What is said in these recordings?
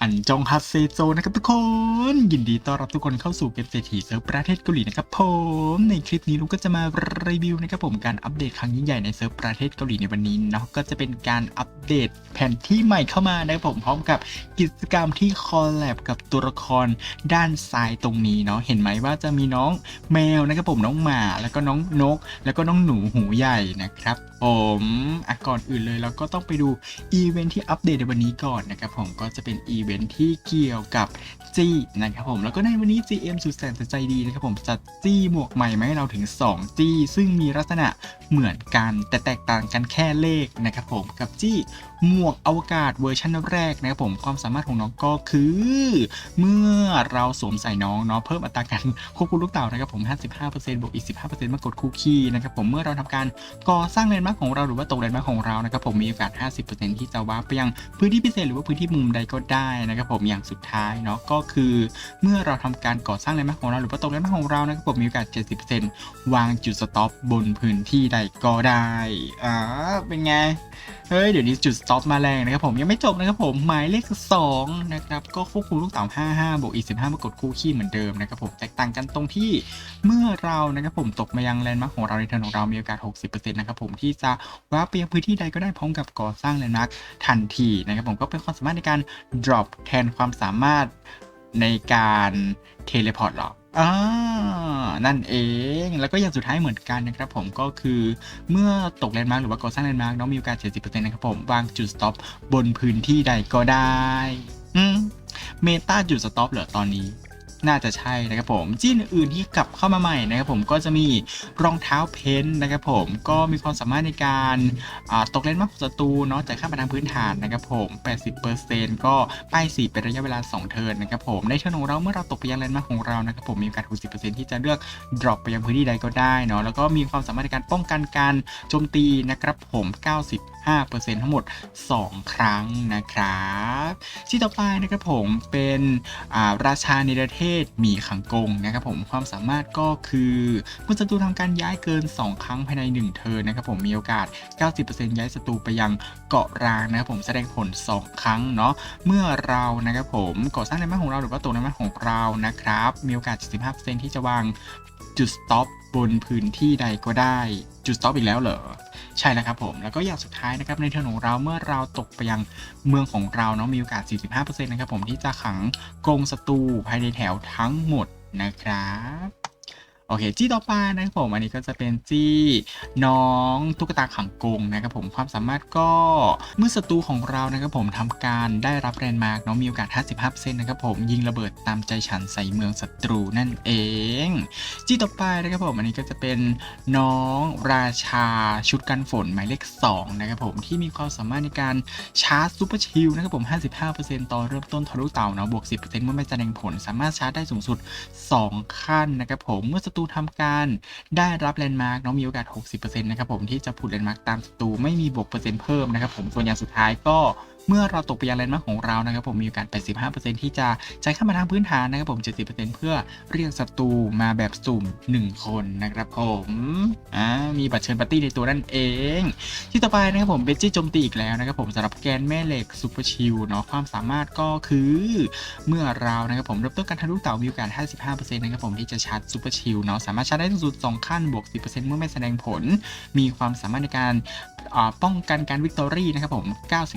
อันจงฮัตเซโจนะครับทุกคน ยินดีต้อนรับทุกคนเข้าสู่เกมเศรษฐีเซิร์ฟประเทศเกาหลีนะครับผมในคลิปนี้ลุงก็จะมารีวิวนะครับผมการอัปเดตครั้งยิ่งใหญ่ในเซิร์ฟประเทศเกาหลีในวันนี้เนาะก็จะเป็นการอัปเดตแผนที่ใหม่เข้ามานะครับผมพร้อมกับกิจกรรมที่คอลแลบกับตัวละครด้านซ้ายตรงนี้เนาะเห็นไหมว่าจะมีน้องแมวนะครับผมน้องหมาแล้วก็น้องนก แล้วก็น้องหนูหูใหญ่นะครับผมอะก่อนอื่นเลยเราก็ต้องไปดูอีเวนท์ที่อัปเดตในวันนี้ก่อนนะครับผมก็จะเป็นอีเวนท์ที่เกี่ยวกับจี้นะครับผมแล้วก็ในวันนี้ GM สุดแสนใจดีนะครับผมจัดจี้หมวกใหม่มาให้เราถึง 2 จี้ ซึ่งมีลักษณะเหมือนกัน แต่แตกต่างกันแค่เลขนะครับผมกับจี้หมวกอวกาศเวอร์ชันแรกนะครับผมความสามารถของน้องก็คือ เมื่อเราสวมใส่น้องเนาะเพิ่มอัตราการควบคุมลูกเต่านะครับผม 55%บวกอีก 15%มากดคู่คีย์นะครับผมเมื่อเราทำการก่อสร้างแลนมาร์คของเราหรือว่าตกแลนมาร์คของเรานะครับผมมีโอกาส 50%ที่จะวาร์ปไปยังพื้นที่พิเศษหรือว่าพื้นที่มุมใดก็ได้นะครับผมอย่างสุดท้ายเนาะก็คือเมื่อเราทำการก่อสร้างแลนด์มาร์คของเราหรือว่าตกแลนด์มาร์คของเรานะครับผมมีโอกาส 70%วางจุดสต็อปบนพื้นที่ใดก็ได้อ่าเป็นไง เฮ้ย เดี๋ยวนี้จุดสต็อปมาแรงนะครับผมยังไม่จบนะครับผมหมายเลข2นะครับก็ควบคุมลูกเต๋า55บวกอีก15มากดคู่ขี้เหมือนเดิมนะครับผมแตกต่างกันตรงที่เมื่อเรานะครับผมตกมายังแลนด์มาร์คของเราในเทิร์นของเรามีโอกาส 60%นะครับผมที่จะว่าร์ปไปยังพื้นที่ใดก็ได้พร้อมกับก่อสร้างแลนด์มาร์คทันทีนะครับผมก็เป็นความสามารถในการ drop แทนความสามารถในการเทเลพอร์ตหรอ อ่านั่นเองแล้วก็อย่างสุดท้ายเหมือนกันนะครับผมก็คือเมื่อตกแลนด์มาร์กหรือว่าก่อสร้างแลนด์มาร์กน้องมีโอกาส 70%นะครับผมวางจุดสต็อปบนพื้นที่ใดก็ได้ อืมเมตาจุดสต็อปเหรอตอนนี้ น่าจะใช่นะครับผมจีนอื่นที่กลับเข้ามาใหม่นะครับผมก็จะมีรองเท้าเพ้นท์นะครับผมก็มีความสามารถในการตกเล่นมากของศัตรูเนาะจากค่าประทางพื้นฐานนะครับผม 80%ก็ป้ายสีเป็นระยะเวลา 2 เทิร์นนะครับผมในเทิร์นของเราเมื่อเราตกไปยังเลนมากของเรานะครับผมมีโอกาส60%ที่จะเลือก drop ไปยังพื้นที่ใดก็ได้เนาะแล้วก็มีความสามารถในการป้องกันการโจมตีนะครับผม 95%ทั้งหมด 2 ครั้งนะครับที่ต่อไปนะครับผมเป็นอาราชาในประเทศหมีขังกงนะครับผมความสามารถก็คือเมื่อศัตรูทำการย้ายเกิน 2 ครั้งภายใน 1 เทิร์นนะครับผมมีโอกาส 90%ย้ายศัตรูไปยังเกาะร้างนะครับผมแสดงผล 2 ครั้งเนาะเมื่อเรานะครับผมก่อสร้างในแม่ของเราหรือว่าตัวในแม่ของเรานะครับมีโอกาส 75%ที่จะวางจุดสต็อปบนพื้นที่ใดก็ได้ จุดสต็อปอีกแล้วเหรอ ใช่แล้วครับผม แล้วก็อย่างสุดท้ายนะครับในเทิร์นของเราเมื่อเราตกไปยังเมืองของเราเนาะมีโอกาส 45%นะครับผมที่จะขังกรงศัตรูภายในแถวทั้งหมดนะครับ โอเคจี้ต่อไปนะครับผมอันนี้ก็จะเป็นจี้น้องตุ๊กตาขังกงนะครับผมความสามารถก็เมื่อศัตรูของเรานะครับผมทำการได้รับแรนด์มาร์กเนาะมีโอกาส 55%นะครับผมยิงระเบิดตามใจฉันใส่เมืองศัตรูนั่นเอง จี้ต่อไปนะครับผมอันนี้ก็จะเป็นน้องราชาชุดกันฝนหมายเลข2นะครับผมที่มีความสามารถในการชาร์จซูเปอร์ชิลนะครับผม 55%ต่อเริ่มต้นทะลุเต่าเนาะบวก 10%เมื่อไม่แสดงผล สามารถชาร์จได้สูงสุด 2 ขั้นนะครับผมเมื่อศัตูทำการได้รับแลนด์มาร์กเนาะมีโอกาส 60%นะครับผมที่จะผุดแลนด์มาร์กตามศัตรูไม่มีบวกเปอร์เซ็นต์เพิ่มนะครับผมส่วนอย่างสุดท้ายก็ เมื่อเราตกไปยังแลนด์มาร์คของเรานะครับผมมีโอกาส 85%ที่จะใช้เข้ามาทางพื้นฐานนะครับผม 70%เพื่อเรียกศัตรูมาแบบสุ่ม 1 คนนะครับผมอ่ามีบัตรเชิญปาร์ตี้ในตัวนั่นเอง ที่ต่อไปนะครับผมเบจี้โจมตีอีกแล้วนะครับผมสำหรับแกนแม่เหล็กซูเปอร์ชิลเนาะความสามารถก็คือ เมื่อเรานะครับผมเริ่มต้นการทะลุเต่ามีโอกาส 55%นะครับผมที่จะชาร์จซูเปอร์ชิลเนาะสามารถชาร์จได้สูงสุด2ขั้นบวก 10%เมื่อไม่แสดงผล มีความสามารถในการป้องกันการวิกตอรี่นะครับผม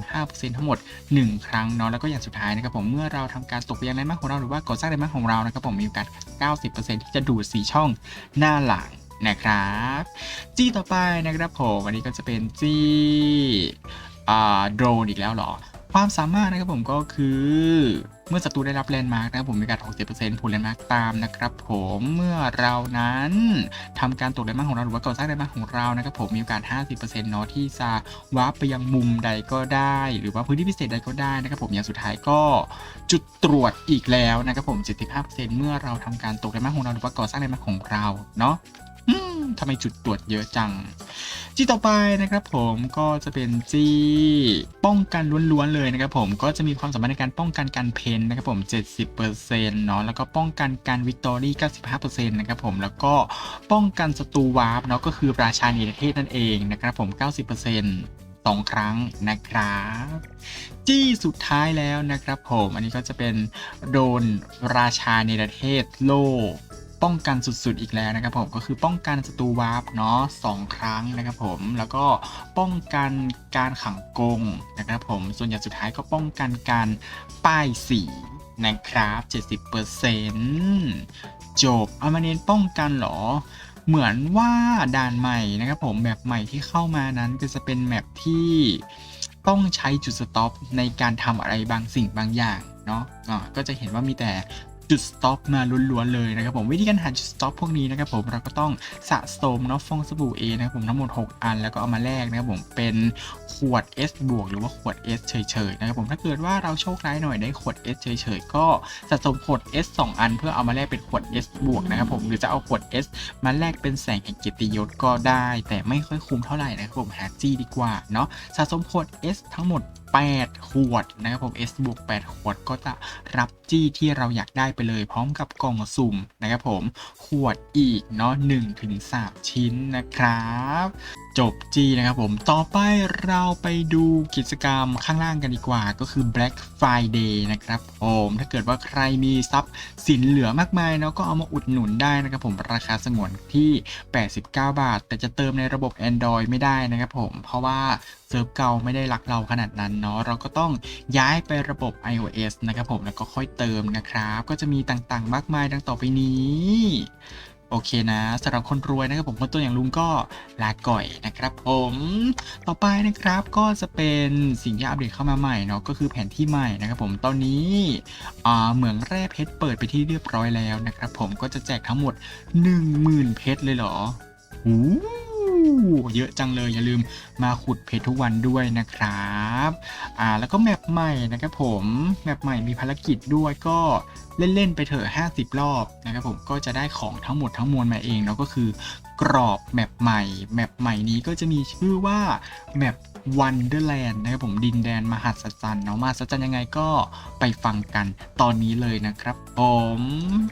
95%ทั้งหมด 1 ครั้งเนาะ แล้วก็อย่างสุดท้ายนะครับผม เมื่อเราทำการตกไปยังแลน์มาร์คของเราหรือว่าก่อสร้างแลน์มาร์คของเรานะครับผม มีโอกาส 90%ที่จะดูดสีช่องหน้าหลังนะครับ จี้ต่อไปนะครับผมอันนี้ก็จะเป็นจี้โดรนอีกแล้วหรอ ความสามารถนะครับผมก็คือ เมื่อศัตรูได้รับแลนด์มาร์กนะครับผมมีโอกาส60%ผลแลนด์มาร์กตามนะครับผมเมื่อเรานั้นทำการตกแลนด์มาร์กของเราหรือว่าก่อสร้างแลนด์มาร์กของเรานะครับผมมีโอกาส 50%เนาะที่จะวาร์ปไปยังมุมใดก็ได้ หรือว่าพื้นที่พิเศษใดก็ได้นะครับผมอย่างสุดท้ายก็จุดตรวจอีกแล้วนะครับผม 75%เมื่อเราทำการตกแลนด์มาร์กของเราหรือว่าก่อสร้างแลนด์มาร์กของเราเนาะ ทำไมจุดตรวจเยอะจัง จี้ต่อไปนะครับผมก็จะเป็นจี้ป้องกันล้วนๆเลยนะครับผมก็จะมีความสามารถในการป้องกันการเพนนะครับผม 70%เนาะแล้วก็ป้องกันการวิกตอรี่ 95%นะครับผมแล้วก็ป้องกันศัตรูวาร์ปเนาะก็คือราชาเนประเทศนั่นเองนะครับผม 90%สองครั้งนะครับ จี้สุดท้ายแล้วนะครับผม อันนี้ก็จะเป็นโดนราชาเนประเทศโล ป้องกันสุดๆอีกแล้วนะครับผมก็คือป้องกันศัตรูวาร์ปเนาะสองครั้งนะครับผมแล้วก็ป้องกันการขังกงนะครับผมส่วนอย่างสุดท้ายก็ป้องกันการป้ายสีนะครับ 70%จบเอามาเน้นป้องกันเหรอ เหมือนว่าด่านใหม่นะครับผมแบบใหม่ที่เข้ามานั้นก็จะเป็นแมปที่ต้องใช้จุดสต็อปในการทำอะไรบางสิ่งบางอย่างเนาะอ่าก็จะเห็นว่ามีแต่ จุดสต็อปมาล้วนๆเลยนะครับผมวิธีการหาจุดสต็อปพวกนี้นะครับผมเราก็ต้องสะสมเนาะฟองสบู่ A นะครับผมทั้งหมด 6 อันแล้วก็เอามาแลกนะครับผมเป็นขวด S บวกหรือว่าขวด S เฉยๆนะครับผมถ้าเกิดว่าเราโชคร้ายหน่อยได้ขวด S เฉยๆก็สะสมขวด S 2 อัน เพื่อเอามาแลกเป็นขวด S บวกนะครับผมหรือจะเอาขวด S มาแลกเป็นแสงแห่งเกียรติยศก็ได้ แต่ไม่ค่อยคุ้มเท่าไหร่นะครับผมหาจี้ดีกว่าเนาะสะสมขวด S ทั้งหมด8 ขวดนะครับผม S บวก8ขวดก็จะรับจี้ที่เราอยากได้ไปเลย พร้อมกับกล่องสุ่มนะครับผม ขวดอีกเนาะ1ถึง3ชิ้นนะครับ จบจี้นะครับผม ต่อไปเราไปดูกิจกรรมข้างล่างกันดีกว่า ก็คือ Black Friday นะครับผมถ้าเกิดว่าใครมีทรัพย์สินเหลือมากมายเนาะก็เอามาอุดหนุนได้นะครับผมราคาสงวนที่ 89 บาท แต่จะเติมในระบบ Android ไม่ได้นะครับผมเพราะว่าเซิร์ฟเก่าไม่ได้รักเราขนาดนั้นเนาะเราก็ต้องย้ายไประบบ iOS นะครับผมแล้วก็ค่อยเติมนะครับ ก็จะมีต่างๆ มากมายดังต่อไปนี้โอเคนะสำหรับคนรวยนะครับผมคนตัวอย่างลุงก็ลาก่อยนะครับผมต่อไปนะครับก็จะเป็นสิ่งที่อัปเดตเข้ามาใหม่เนาะก็คือแผนที่ใหม่นะครับผมตอนนี้เหมืองแร่เพชรเปิดไปที่เรียบร้อยแล้วนะครับผมก็จะแจกทั้งหมด 10,000 เพชรเลยเหรอหู เยอะจังเลยอย่าลืมมาขุดเพชรทุกวันด้วยนะครับอ่าแล้วก็แมปใหม่นะครับผมแมปใหม่มีภารกิจด้วยก็เล่น ๆ ไปเถอะ 50 รอบนะครับผมก็จะได้ของทั้งหมดทั้งมวลมาเองเนาะก็คือกรอบแมปใหม่แมปใหม่นี้ก็จะมีชื่อว่าแมป Wonderland นะครับผมดินแดนมหัศจรรย์เนาะมหัศจรรย์ยังไงก็ไปฟังกันตอนนี้เลยนะครับ ผม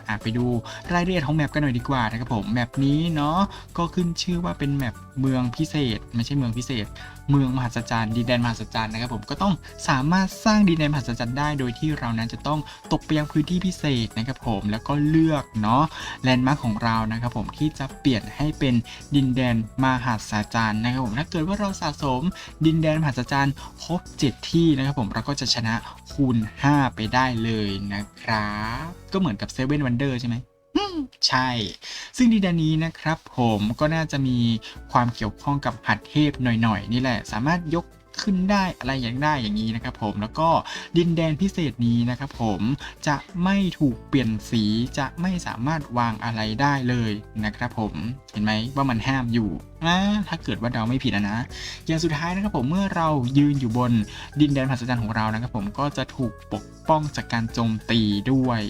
อะไปดูรายละเอียดของแมปกันหน่อยดีกว่านะครับผมแมปนี้เนาะก็ขึ้นชื่อว่าเป็นแมปเมืองพิเศษ ไม่ใช่เมืองพิเศษ เมืองมหัศจรรย์ดินแดนมหัศจรรย์นะครับผมก็ต้องสามารถสร้างดินแดนมหัศจรรย์ได้โดยที่เรานั้นจะต้องตกไปยังพื้นที่พิเศษนะครับผมแล้วก็เลือกเนาะแลนด์มาร์คของเรานะครับผมที่จะเปลี่ยนให้เป็นดินแดนมหัศจรรย์นะครับผมถ้าเกิดว่าเราสะสมดินแดนมหัศจรรย์ครบ 7 ที่นะครับผมเราก็จะชนะคูณ 5 ไปได้เลยนะครับ ก็เหมือนกับเซเว่นวันเดอร์ใช่ไหมใช่ ซึ่งดินแดนนี้นะครับผมก็น่าจะมีความเกี่ยวข้องกับหัดเทพหน่อยๆนี่แหละ สามารถยก ขึ้นได้อะไรอย่างได้อย่างนี้นะครับผมแล้วก็ดินแดนพิเศษนี้นะครับผมจะไม่ถูกเปลี่ยนสีจะไม่สามารถวางอะไรได้เลยนะครับผมเห็นไหมว่ามันห้ามอยู่นะถ้าเกิดว่าเดาไม่ผิดนะนะอย่างสุดท้ายนะครับผมเมื่อเรายืนอยู่บนดินแดนมหัศจรรย์ของเรานะครับผมก็จะถูกปกป้องจากการโจมตีด้วย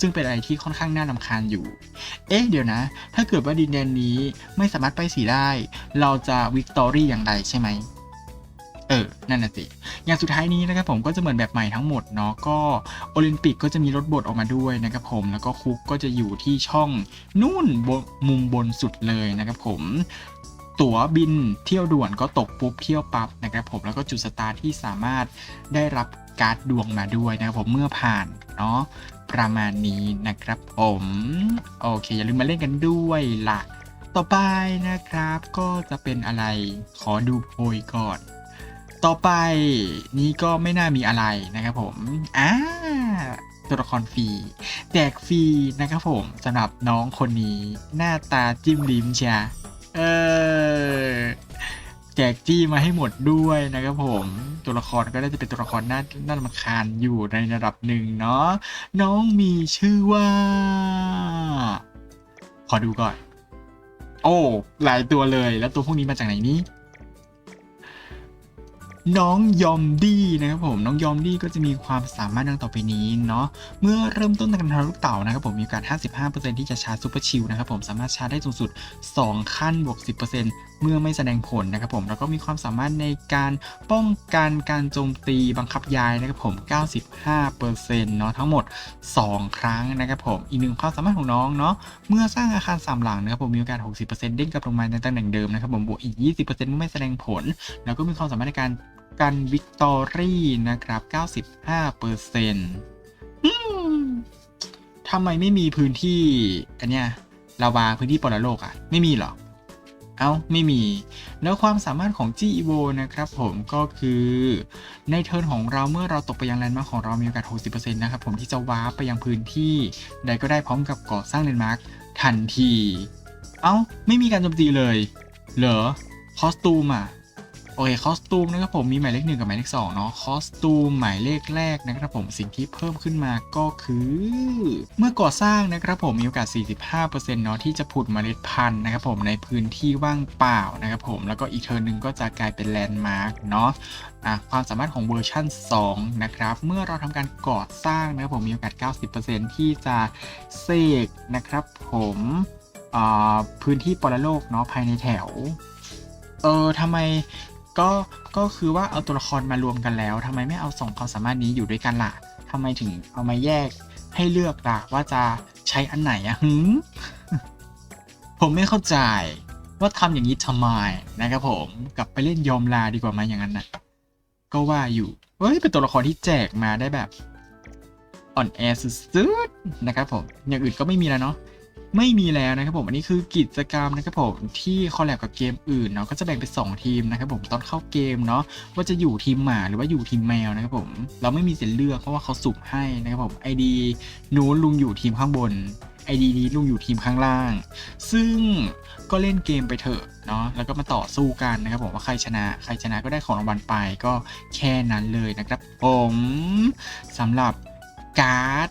ซึ่งเป็นอะไรที่ค่อนข้างน่ารำคาญอยู่ เอ๊ะ เดี๋ยวนะ ถ้าเกิดว่าดินแดนนี้ไม่สามารถไปสีได้ เราจะวิกตอรี่อย่างไรใช่ไหม เออ นั่นน่ะสิ อย่างสุดท้ายนี้นะครับผมก็จะเหมือนแบบใหม่ทั้งหมดเนาะ ก็โอลิมปิกก็จะมีรถบดออกมาด้วยนะครับผม แล้วก็คุกก็จะอยู่ที่ช่องนู่นมุมบนสุดเลยนะครับผมตั๋วบินเที่ยวด่วนก็ตกปุ๊บเที่ยวปั๊บนะครับผมแล้วก็จุดสตาร์ทที่สามารถได้รับการ์ดดวงมาด้วยนะครับผมเมื่อผ่านเนาะประมาณนี้นะครับผมโอเค อย่าลืมมาเล่นกันด้วยล่ะต่อไปนะครับก็จะเป็นอะไรขอดูโพยก่อน ต่อไปนี้ก็ไม่น่ามีอะไรนะครับผมอ่าตัวละครฟรีแจกฟรีนะครับผมสำหรับน้องคนนี้หน้าตาจิ้มลิ้มเชียเออแจกจี้มาให้หมดด้วยนะครับผมตัวละครก็ได้จะเป็นตัวละครน่าน่ารำคาญอยู่ในระดับหนึ่งเนาะน้องมีชื่อว่า ขอดูก่อน โอ้ หลายตัวเลยแล้วตัวพวกนี้มาจากไหนนี่ น้องยอมดี้นะครับผมน้องยอมดี้ก็จะมีความสามารถดังต่อไปนี้เนาะเมื่อเริ่มต้นการทำลูกเต่านะครับผมมีโอกาส 55%ที่จะชาร์จซูเปอร์ชิลนะครับผมสามารถชาร์จได้สูงสุด 2 ขั้นบวก 10%เมื่อไม่แสดงผลนะครับผมแล้วก็มีความสามารถในการป้องกันการโจมตีบังคับย้ายนะครับผม 95%เนาะทั้งหมด 2 ครั้งนะครับผมอีกหนึ่งความสามารถของน้องเนาะเมื่อสร้างอาคารสามหลังนะครับผมมีโอกาส 60%เด้งกลับลงมาในตำแหน่งเดิมนะครับผมบวกอีก 20%เมื่อไม่แสดงผล แล้วก็มีความสามารถในการ กันวิกตอรี่นะครับ 95%อืมทำไมไม่มีพื้นที่อันเนี้ยลาวาพื้นที่ปรโลกอะไม่มีหรอ เอ้า ไม่มี แล้วความสามารถของ g e v o นะครับผมก็คือในเทิร์นของเราเมื่อเราตกไปยังแลนด์มาร์คของเรามีโอกาส 60%นะครับผมที่จะวาร์ปไปยังพื้นที่ใดก็ได้พร้อมกับก่อสร้างแลนด์มาร์คทันที เอ้า ไม่มีการโจมตีเลย เหรอ คอสตูมอะ โอเคคอสตูมนะครับผมมีหมายเลขหนึ่งกับหมายเลขสองเนาะคอสตูมหมายเลขแรกนะครับผมสิ่งที่เพิ่มขึ้นมาก็คือ เมื่อก่อสร้างนะครับผมมีโอกาส 45%เนาะที่จะผุดเมล็ดพันธุ์นะครับผมในพื้นที่ว่างเปล่านะครับผมแล้วก็อีกเทอร์นหนึ่งก็จะกลายเป็นแลนด์มาร์กเนาะอะความสามารถของเวอร์ชัน2 นะครับ เมื่อเราทำการก่อสร้างนะครับผมมีโอกาส 90%ที่จะเสกนะครับผมอ่าพื้นที่ปรโลกเนาะภายในแถวเออทำไม ก็ก็คือว่าเอาตัวละครมารวมกันแล้วทำไมไม่เอาสองความสามารถนี้อยู่ด้วยกันล่ะทำไมถึงเอามาแยกให้เลือกล่ะว่าจะใช้อันไหนอะหืมผมไม่เข้าใจว่าทำอย่างนี้ทำไมนะครับผมกลับไปเล่นยอมลาดีกว่าไหมอย่างนั้นนะก็ว่าอยู่เฮ้ยเป็นตัวละครที่แจกมาได้แบบอ่อนแอสุดๆนะครับผมอย่างอื่นก็ไม่มีแล้วเนาะ ไม่มีแล้วนะครับผมอันนี้คือกิจกรรมนะครับผมที่คอลแลบกับเกมอื่นเนาะก็จะแบ่งเป็น2ทีมนะครับผมตอนเข้าเกมเนาะว่าจะอยู่ทีมหมาหรือว่าอยู่ทีมแมวนะครับผมเราไม่มีสิทธิ์เลือกเพราะว่าเขาสุ่มให้นะครับผม ID นู้นลุงอยู่ทีมข้างบน ID นี้ลุงอยู่ทีมข้างล่าง ซึ่งก็เล่นเกมไปเถอะเนาะ แล้วก็มาต่อสู้กันนะครับผมว่าใครชนะ ใครชนะก็ได้ของรางวัลไปก็แค่นั้นเลยนะครับ ผมสำหรับการ์ด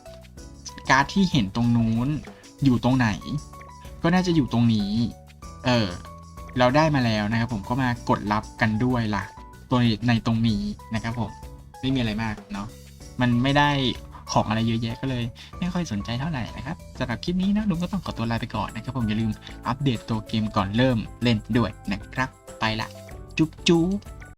การ์ดที่เห็นตรงนู้น อยู่ตรงไหน ก็น่าจะอยู่ตรงนี้ เออ เราได้มาแล้วนะครับผมก็มากดรับกันด้วยล่ะ ตัวในตรงนี้นะครับผม ไม่มีอะไรมากเนาะ มันไม่ได้ของอะไรเยอะแยะก็เลย ไม่ค่อยสนใจเท่าไหร่นะครับสำหรับคลิปนี้นะลุงก็ต้องขอตัวลาไปก่อนนะครับผมอย่าลืมอัปเดตตัวเกมก่อนเริ่มเล่นด้วยนะครับ ไปละจุ๊บจุ๊บ